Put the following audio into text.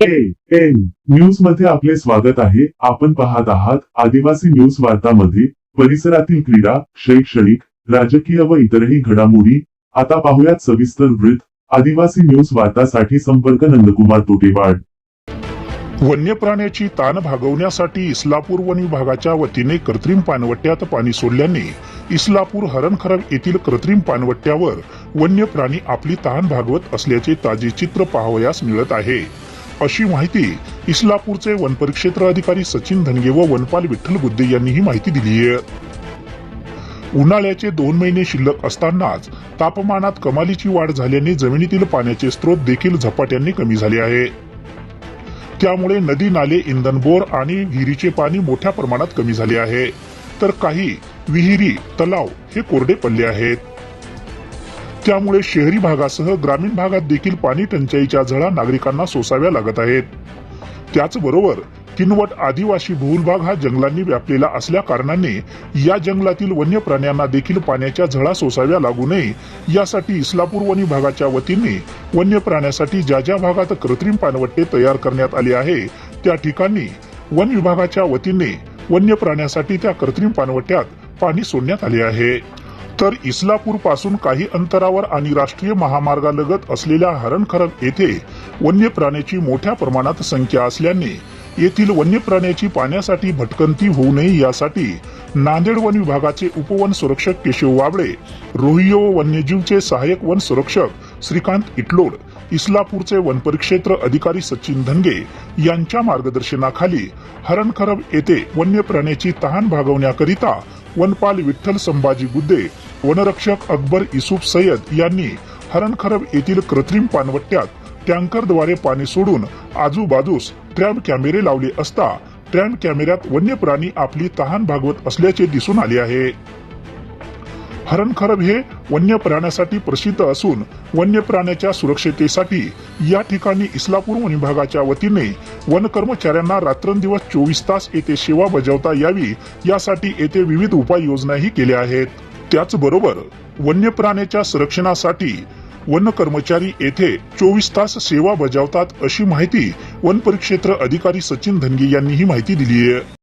N न्यूजमध्ये आपले स्वागत आहे. आपण पाहत आहात आदिवासी न्यूज वार्तामध्ये. परिसरातील क्रीडा शैक्षणिक राजकीय व इतरही घडामोडी. आता पाहुयात सविस्तर वृत्त. आदिवासी न्यूज वार्तासाठी संपर्क नंदकुमार तोटेवाड. वन्य प्राण्याची ताण भागवण्यासाठी इस्लापूर वन विभागाच्या वतीने कृत्रिम पानवट्ट्यात पाणी सोडल्याने इस्लापूर हरणखरब येथील कृत्रिम पानवट्ट्यावर वन्य प्राणी आपली ताण भागवत असल्याचे ताजे चित्र पाहावयास मिळत आहे. अशी माहिती इस्लापूरचे वनपरिक्षेत्र अधिकारी सचिन धनगे व वनपाल विठ्ठल बुद्धे यांनी ही माहिती दिली आहे. उन्हाळ्याचे दोन महिने शिल्लक असतानाच तापमानात कमालीची वाढ झाल्याने जमिनीतील पाण्याचे स्रोत देखील झपाट्याने कमी झाले आहे. त्यामुळे नदी नाले इंधन बोर आणि विहिरीचे पाणी मोठ्या प्रमाणात कमी झाले आहे. तर काही विहिरी तलाव हे कोरडे पडले आहेत. त्यामुळे शहरी भागासह ग्रामीण भागात देखील पाणी टंचाईच्या झळा नागरिकांना सोसाव्या लागत आहेत. त्याचबरोबर किनवट आदिवासी भूलभाग हा जंगलांनी व्यापलेला असल्या कारणाने या जंगलातील वन्य प्राण्यांना देखील पाण्याच्या झळा सोसाव्या लागू नये. यासाठी इस्लापूर वन विभागाच्या वतीने वन्य प्राण्यासाठी ज्या ज्या भागात कृत्रिम पाणवट्टे तयार करण्यात आले आहे त्या ठिकाणी वन विभागाच्या वतीने वन्य प्राण्यासाठी त्या कृत्रिम पाणवट्ट्यात पाणी सोडण्यात आले आहे. तर इस्लापूरपासून काही अंतरावर आणि राष्ट्रीय महामार्गालगत असलेल्या हरणखरग येथे वन्य प्राण्याची मोठ्या प्रमाणात संख्या असल्याने येथील वन्य प्राण्याची पाण्यासाठी भटकंती होऊ नये यासाठी नांदेड वन विभागाचे उपवन संरक्षक केशव वाबळे रोहियो वन्यजीवचे सहाय्यक वन संरक्षक श्रीकांत इटलोड इस्लापूरचे वनपरिक्षेत्र अधिकारी सचिन धनगे यांच्या मार्गदर्शनाखाली हरणखरब येथे वन्य प्राण्याची तहान भागवण्याकरिता वनपाल विठ्ठल संभाजी गुद्दे वनरक्षक अकबर इसूफ सय्यद यांनी हरणखरब येथील कृत्रिम पानवट्ट्यात टँकरद्वारे पाणी सोडून आजूबाजूस ट्रॅम कॅमेरे लावले असता ट्रॅम कॅमेऱ्यात वन्य प्राणी आपली तहान भागवत असल्याचे दिसून आले आहे. हरणखरब हे वन्य प्राण्यासाठी प्रसिद्ध असून वन्य प्राण्याच्या सुरक्षतेसाठी या ठिकाणी इस्लापूर विभागाच्या वतीने वन कर्मचाऱ्यांना रात्रंदिवस चोवीस तास येथे सेवा बजावता यावी यासाठी येथे विविध उपाययोजनाही केल्या आहेत. त्याचबरोबर वन्य प्राण्याच्या संरक्षणासाठी वन कर्मचारी येथे चोवीस तास सेवा बजावतात अशी माहिती वन परिक्षेत्र अधिकारी सचिन धनगे यांनी ही माहिती दिली आहे